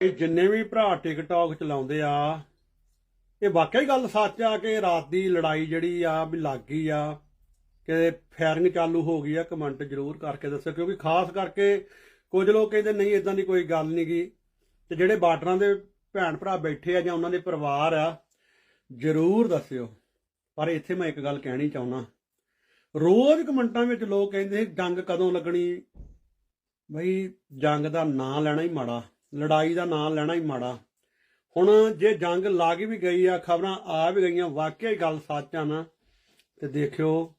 ਇਹ ਜਿੰਨੇ ਵੀ ਭਰਾ ਟਿਕਟੌਕ ਚਲਾਉਂਦੇ ਆ, ਇਹ ਵਾਕਿਆ ਹੀ ਗੱਲ ਸੱਚ ਆ ਕਿ ਰਾਤ ਦੀ ਲੜਾਈ ਜਿਹੜੀ ਆ ਵੀ ਲੱਗ ਗਈ ਆ, ਕਿ ਫਾਇਰਿੰਗ ਚਾਲੂ ਹੋ ਗਈ ਆ ਕਮੈਂਟ ਜ਼ਰੂਰ ਕਰਕੇ ਦੱਸੋ ਕਿਉਂਕਿ ਖਾਸ ਕਰਕੇ ਕੁਝ ਲੋਕ ਕਹਿੰਦੇ ਨਹੀਂ ਇਦਾਂ ਦੀ ਕੋਈ ਗੱਲ ਨਹੀਂ ਗੀ ਤੇ ਜਿਹੜੇ ਬਾਰਡਰਾਂ ਦੇ ਭੈਣ ਭਰਾ ਬੈਠੇ ਆ ਜਾਂ ਉਹਨਾਂ ਦੇ ਪਰਿਵਾਰ ਆ, ਜ਼ਰੂਰ ਦੱਸਿਓ। ਪਰ ਇੱਥੇ ਮੈਂ ਇੱਕ ਗੱਲ ਕਹਿਣੀ ਚਾਹੁੰਦਾ ਰੋਜ਼ ਕਮੈਂਟਾਂ ਵਿੱਚ ਲੋਕ ਕਹਿੰਦੇ, ਜੰਗ ਕਦੋਂ ਲੱਗਣੀ? ਬਈ ਜੰਗ ਦਾ ਨਾਂ ਲੈਣਾ ਹੀ ਮਾੜਾ। ਲੜਾਈ ਦਾ ਨਾਂ ਲੈਣਾ ਹੀ ਮਾੜਾ। ਹੁਣ ਜੇ ਜੰਗ ਲੱਗ ਵੀ ਗਈ ਆ, ਖਬਰਾਂ ਆ ਵੀ ਗਈਆਂ, ਵਾਕਿਆ ਹੀ ਗੱਲ ਸੱਚ ਆ ਨਾ। ਤੇ ਦੇਖਿਓ,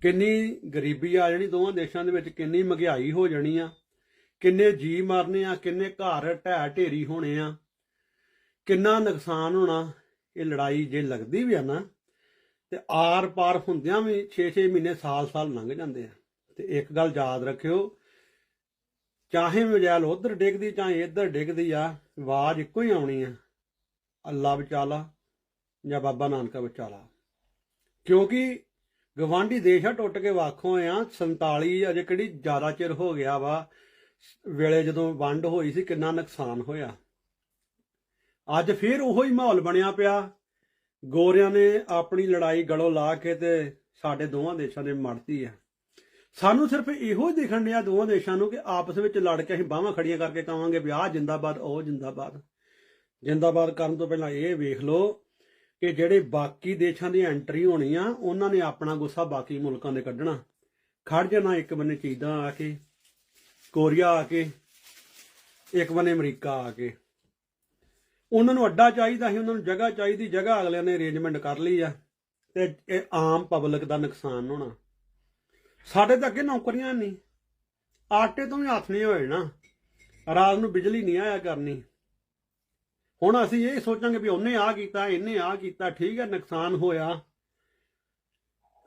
ਕਿੰਨੀ ਗਰੀਬੀ ਆ ਜਿਹੜੀ ਦੋਵਾਂ ਦੇਸ਼ਾਂ ਦੇ ਵਿੱਚ, ਕਿੰਨੀ ਮਹਿੰਗਾਈ ਹੋ ਜਾਣੀ ਆ। ਕਿੰਨੇ ਜੀ ਮਰਨੇ ਆ, ਕਿੰਨੇ ਘਰ ਢਹਿ ਢੇਰੀ ਹੋਣੇ ਆ। ਕਿੰਨਾ ਨੁਕਸਾਨ ਹੋਣਾ, ਇਹ ਲੜਾਈ ਜੇ ਲੱਗਦੀ ਵੀ ਆ ਨਾ, ਤੇ ਆਰ ਪਾਰ ਹੁੰਦਿਆਂ ਵੀ 6-6 ਮਹੀਨੇ ਸਾਲ-ਸਾਲ ਲੰਘ ਜਾਂਦੇ ਆ। ਤੇ ਇੱਕ ਗੱਲ ਯਾਦ ਰੱਖਿਓ ਚਾਹੇ ਮਜੈਲ ਉਧਰ ਡਿੱਗਦੀ ਚਾਹੇ ਇੱਧਰ ਡਿੱਗਦੀ ਆ, ਆਵਾਜ਼ ਇੱਕੋ ਹੀ ਆਉਣੀ ਆ। ਅੱਲਾ ਬਚਾਲਾ ਜਾਂ ਬਾਬਾ ਨਾਨਕਾ ਬਚਾਲਾ ਕਿਉਂਕਿ ਗਵਾਂਢੀ ਦੇਸ਼ ਆ, ਟੁੱਟ ਕੇ ਵੱਖ ਆ 47 ਅਜੇ ਕਿਹੜੀ ਜ਼ਿਆਦਾ ਚਿਰ ਹੋ ਗਿਆ ਵਾ, ਵੇਲੇ ਜਦੋਂ ਵੰਡ ਹੋਈ ਸੀ ਕਿੰਨਾ ਨੁਕਸਾਨ ਹੋਇਆ। ਅੱਜ ਫੇਰ ਉਹੋ ਹੀ ਮਾਹੌਲ ਬਣਿਆ ਪਿਆ। ਗੋਰਿਆਂ ਨੇ ਆਪਣੀ ਲੜਾਈ ਗਲੋਂ ਲਾ ਕੇ ਤੇ ਸਾਡੇ ਦੋਵਾਂ ਦੇਸ਼ਾਂ ਨੇ ਮੜਤੀ ਆ। ਸਾਨੂੰ ਸਿਰਫ ਇਹੋ ਹੀ ਦਿਖਣ ਡਿਆ ਦੋਵਾਂ ਦੇਸ਼ਾਂ ਨੂੰ ਕਿ ਆਪਸ ਵਿੱਚ ਲੜ ਕੇ ਅਸੀਂ ਬਾਹਾਂ ਖੜੀਆਂ ਕਰਕੇ ਕਵਾਂਗੇ ਵੀ ਆਹ ਜਿੰਦਾਬਾਦ, ਉਹ ਜਿੰਦਾਬਾਦ। ਜਿੰਦਾਬਾਦ ਕਰਨ ਤੋਂ ਪਹਿਲਾਂ ਇਹ ਵੇਖ ਲਓ ਕਿ ਜਿਹੜੇ ਬਾਕੀ ਦੇਸ਼ਾਂ ਦੀ ਐਂਟਰੀ ਹੋਣੀ ਆ, ਉਹਨਾਂ ਨੇ ਆਪਣਾ ਗੁੱਸਾ ਬਾਕੀ ਮੁਲਕਾਂ ਦੇ ਕੱਢਣਾ। ਖੜ ਜਾਣਾ, ਇੱਕ ਬੰਨੇ ਚੀਜ਼ਾਂ ਆ ਕੇ, ਕੋਰੀਆ ਆ ਕੇ, ਇੱਕ ਬੰਨੇ ਅਮਰੀਕਾ ਆ ਕੇ। ਉਹਨਾਂ ਨੂੰ ਅੱਡਾ ਚਾਹੀਦਾ ਸੀ, ਉਹਨਾਂ ਨੂੰ ਜਗ੍ਹਾ ਚਾਹੀਦੀ, ਜਗ੍ਹਾ ਅਗਲਿਆਂ ਨੇ ਅਰੇਂਜਮੈਂਟ ਕਰ ਲਈ ਆ ਤੇ ਇਹ ਆਮ ਪਬਲਿਕ ਦਾ ਨੁਕਸਾਨ ਹੋਣਾ। ਸਾਡੇ ਤਾਂ ਅੱਗੇ ਨੌਕਰੀਆਂ ਨਹੀਂ ਆਟੇ ਤੋਂ ਵੀ ਹੱਥ ਨਹੀਂ ਹੋਏ ਨਾ। ਰਾਤ ਨੂੰ ਬਿਜਲੀ ਨਹੀਂ ਆਇਆ ਕਰਨੀ। ਹੁਣ ਅਸੀਂ ਇਹ ਸੋਚਾਂਗੇ ਵੀ ਉਹਨੇ ਆ ਕੀਤਾ, ਇਹਨੇ ਆ ਕੀਤਾ, ਠੀਕ ਹੈ, ਨੁਕਸਾਨ ਹੋਇਆ।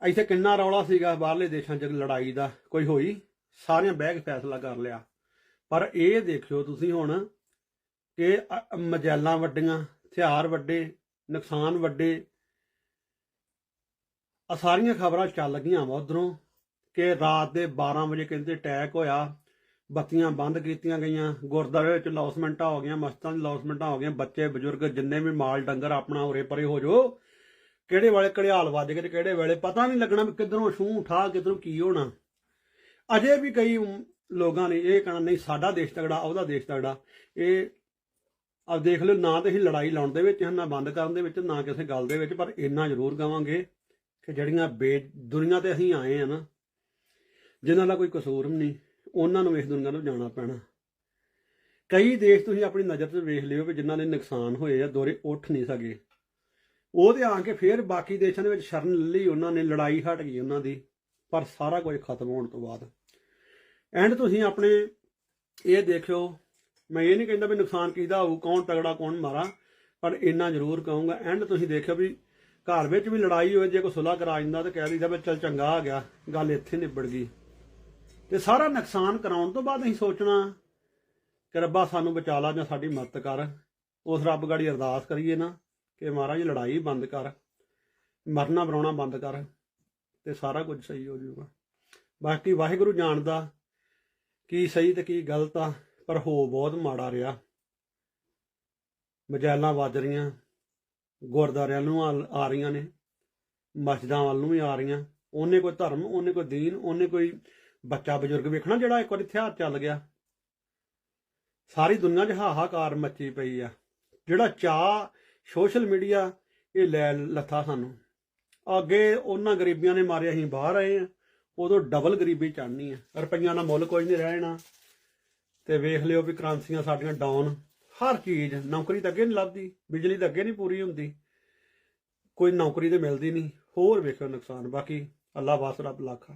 ਇੱਥੇ ਕਿੰਨਾ ਰੌਲਾ ਸੀਗਾ ਬਾਹਰਲੇ ਦੇਸ਼ਾਂ 'ਚ ਲੜਾਈ ਦਾ। ਕੋਈ ਹੋਈ? ਸਾਰਿਆਂ ਬਹਿ ਕੇ ਫੈਸਲਾ ਕਰ ਲਿਆ। ਪਰ ਇਹ ਦੇਖਿਓ ਤੁਸੀਂ ਹੁਣ ਕਿ ਮਜੈਲਾਂ ਵੱਡੀਆਂ, ਹਥਿਆਰ ਵੱਡੇ, ਨੁਕਸਾਨ ਵੱਡੇ। ਆ ਸਾਰੀਆਂ ਖਬਰਾਂ ਚੱਲ ਗਈਆਂ ਵਾ ਉਧਰੋਂ। ਕਿ ਰਾਤ ਦੇ 12 ਵਜੇ ਕਹਿੰਦੇ ਅਟੈਕ ਹੋਇਆ। ਬੱਤੀਆਂ ਬੰਦ ਕੀਤੀਆਂ ਗਈਆਂ। ਗੁਰਦੁਆਰੇ ਵਿੱਚ ਲੌਸਮੈਂਟਾਂ ਹੋ ਗਈਆਂ, ਮਸਤਾਂ ਦੀ ਲੌਸਮੈਂਟਾਂ ਹੋ ਗਈਆਂ। ਬੱਚੇ, ਬਜ਼ੁਰਗ, ਜਿੰਨੇ ਵੀ ਮਾਲ ਡੰਗਰ ਆਪਣਾ ਉਰੇ ਪਰੇ ਹੋ ਜੋ ਕਿਹੜੇ ਵਾਲੇ ਘੜਿਆਲ ਵੱਜ ਗਏ ਤੇ ਕਿਹੜੇ ਵੇਲੇ ਪਤਾ ਨਹੀਂ ਲੱਗਣਾ ਵੀ ਕਿੱਧਰੋਂ ਛੂਹ ਉਠਾ, ਕਿੱਧਰੋਂ ਕੀ ਹੋਣਾ। ਅਜੇ ਵੀ ਕਈ ਲੋਕਾਂ ਨੇ ਇਹ ਕਹਿਣਾ, ਨਹੀਂ, ਸਾਡਾ ਦੇਸ਼ ਤਗੜਾ ਉਹਦਾ ਦੇਸ਼ ਤਗੜਾ ਇਹ ਆ ਦੇਖ ਲਓ, ਨਾ ਤੇ ਅਸੀਂ ਲੜਾਈ ਲਾਉਣ ਦੇ ਵਿੱਚ ਨਾ ਬੰਦ ਕਰਨ ਦੇ ਵਿੱਚ, ਨਾ ਕਿਸੇ ਗੱਲ ਦੇ ਵਿੱਚ, ਪਰ ਇੰਨਾ ਜ਼ਰੂਰ ਕਵਾਂਗੇ ਕਿ ਜਿਹੜੀਆਂ ਬੇ ਦੁਨੀਆ ਤੇ ਅਸੀਂ ਆਏ ਆ ਨਾ ਜਿਨ੍ਹਾਂ ਦਾ ਕੋਈ ਕਸੂਰ ਵੀ ਨਹੀਂ, ਉਹਨਾਂ ਨੂੰ ਇਸ ਦੁਨੀਆ ਤੋਂ ਜਾਣਾ ਪੈਣਾ। ਕਈ ਦੇਸ਼ ਤੁਸੀਂ ਆਪਣੀ ਨਜ਼ਰ 'ਚ ਵੇਖ ਲਿਓ ਵੀ ਜਿਨ੍ਹਾਂ ਦੇ ਨੁਕਸਾਨ ਹੋਏ ਆ, ਦੋਰੇ ਉੱਠ ਨਹੀਂ ਸਕੇ। ਉਹ ਉਹਦੇ ਆ ਕੇ ਫਿਰ ਬਾਕੀ ਦੇਸ਼ਾਂ ਦੇ ਵਿੱਚ ਸ਼ਰਨ ਲੈ ਲਈ ਉਹਨਾਂ ਨੇ, ਲੜਾਈ ਹਟ ਗਈ ਉਹਨਾਂ ਦੀ, ਪਰ ਸਾਰਾ ਕੁਝ ਖਤਮ ਹੋਣ ਤੋਂ ਬਾਅਦ। ਐਂਡ ਤੁਸੀਂ ਆਪਣੇ ਇਹ ਦੇਖਿਓ, ਮੈਂ ਇਹ ਨਹੀਂ ਕਹਿੰਦਾ ਵੀ ਨੁਕਸਾਨ ਕਿਹਦਾ ਹੋਊ, ਕੌਣ ਤਗੜਾ, ਕੌਣ ਮਾਰਾ ਪਰ ਇੰਨਾ ਜ਼ਰੂਰ ਕਹੂੰਗਾ। ਐਂਡ ਤੁਸੀਂ ਦੇਖਿਓ ਵੀ ਘਰ ਵਿੱਚ ਵੀ ਲੜਾਈ ਹੋਵੇ, ਜੇ ਕੋਈ ਸੁਲ੍ਹਾ ਕਰਾ ਜਾਂਦਾ ਤਾਂ ਕਹਿ ਦਈਦਾ ਵੀ ਚੱਲ ਚੰਗਾ ਆ ਗਿਆ, ਗੱਲ ਇੱਥੇ ਨਿਬੜ ਗਈ। ਤੇ ਸਾਰਾ ਨੁਕਸਾਨ ਕਰਾਉਣ ਤੋਂ ਬਾਅਦ ਅਸੀਂ ਸੋਚਣਾ ਕਿ ਰੱਬਾ ਸਾਨੂੰ ਬਚਾ ਲਾ ਜਾਂ ਸਾਡੀ ਮਦਦ ਕਰ। ਉਸ ਰੱਬ ਗਾੜੀ ਅਰਦਾਸ ਕਰੀਏ ਨਾ ਕਿ ਮਹਾਰਾਜ, ਲੜਾਈ ਬੰਦ ਕਰ, ਮਰਨਾ ਬਣਾਉਣਾ ਬੰਦ ਕਰ ਤੇ ਸਾਰਾ ਕੁਝ ਸਹੀ ਹੋ ਜਾਊਗਾ। ਬਾਕੀ ਵਾਹਿਗੁਰੂ ਜਾਣਦਾ ਕੀ ਸਹੀ ਤੇ ਕੀ ਗਲਤ ਆ, ਪਰ ਹੋ ਬਹੁਤ ਮਾੜਾ ਰਿਹਾ। ਮਜੈਲਾਂ ਵੱਜ ਰਹੀਆਂ ਗੁਰਦਾਰਿਆਂ ਨੂੰ ਆ- ਆ ਰਹੀਆਂ ਨੇ, ਮਸਜਿਦਾਂ ਵੱਲ ਨੂੰ ਵੀ ਆ ਰਹੀਆਂ। ਉਹਨੇ ਕੋਈ ਧਰਮ, ਉਹਨੇ ਕੋਈ ਦੀਨ, ਉਹਨੇ ਕੋਈ ਬੱਚਾ ਬਜ਼ੁਰਗ ਵੇਖਣਾ ਜਿਹੜਾ ਇੱਕ ਵਾਰ ਹਥਿਆਰ ਚੱਲ ਗਿਆ। ਸਾਰੀ ਦੁਨੀਆ 'ਚ ਹਾਹਾਕਾਰ ਮੱਚੀ ਪਈ ਆ। ਜਿਹੜਾ ਚਾਹ ਸੋਸ਼ਲ ਮੀਡੀਆ, ਇਹ ਲੈ ਲੱਥਾ ਸਾਨੂੰ। ਅੱਗੇ ਉਹਨਾਂ ਗਰੀਬੀਆਂ ਨੇ ਮਾਰੇ ਅਸੀਂ ਬਾਹਰ ਆਏ ਆ। ਉਦੋਂ ਡਬਲ ਗਰੀਬੀ ਚੜਨੀ ਆ। ਰੁਪਈਆਂ ਦਾ ਮੁੱਲ ਕੋਈ ਨਹੀਂ ਰਹਿਣਾ। ਤੇ ਵੇਖ ਲਿਓ ਵੀ ਕਰੰਸੀਆਂ ਸਾਡੀਆਂ ਡਾਊਨ ਹਰ ਚੀਜ਼, ਨੌਕਰੀ ਤਾਂ ਅੱਗੇ ਨਹੀਂ ਲੱਭਦੀ, ਬਿਜਲੀ ਤਾਂ ਅੱਗੇ ਨਹੀਂ ਪੂਰੀ ਹੁੰਦੀ। ਕੋਈ ਨੌਕਰੀ ਤੇ ਮਿਲਦੀ ਨਹੀਂ। ਹੋਰ ਵੇਖੋ ਨੁਕਸਾਨ। ਬਾਕੀ ਅੱਲਾ ਵਾਸ ਰੱਬ ਲਾਖਾ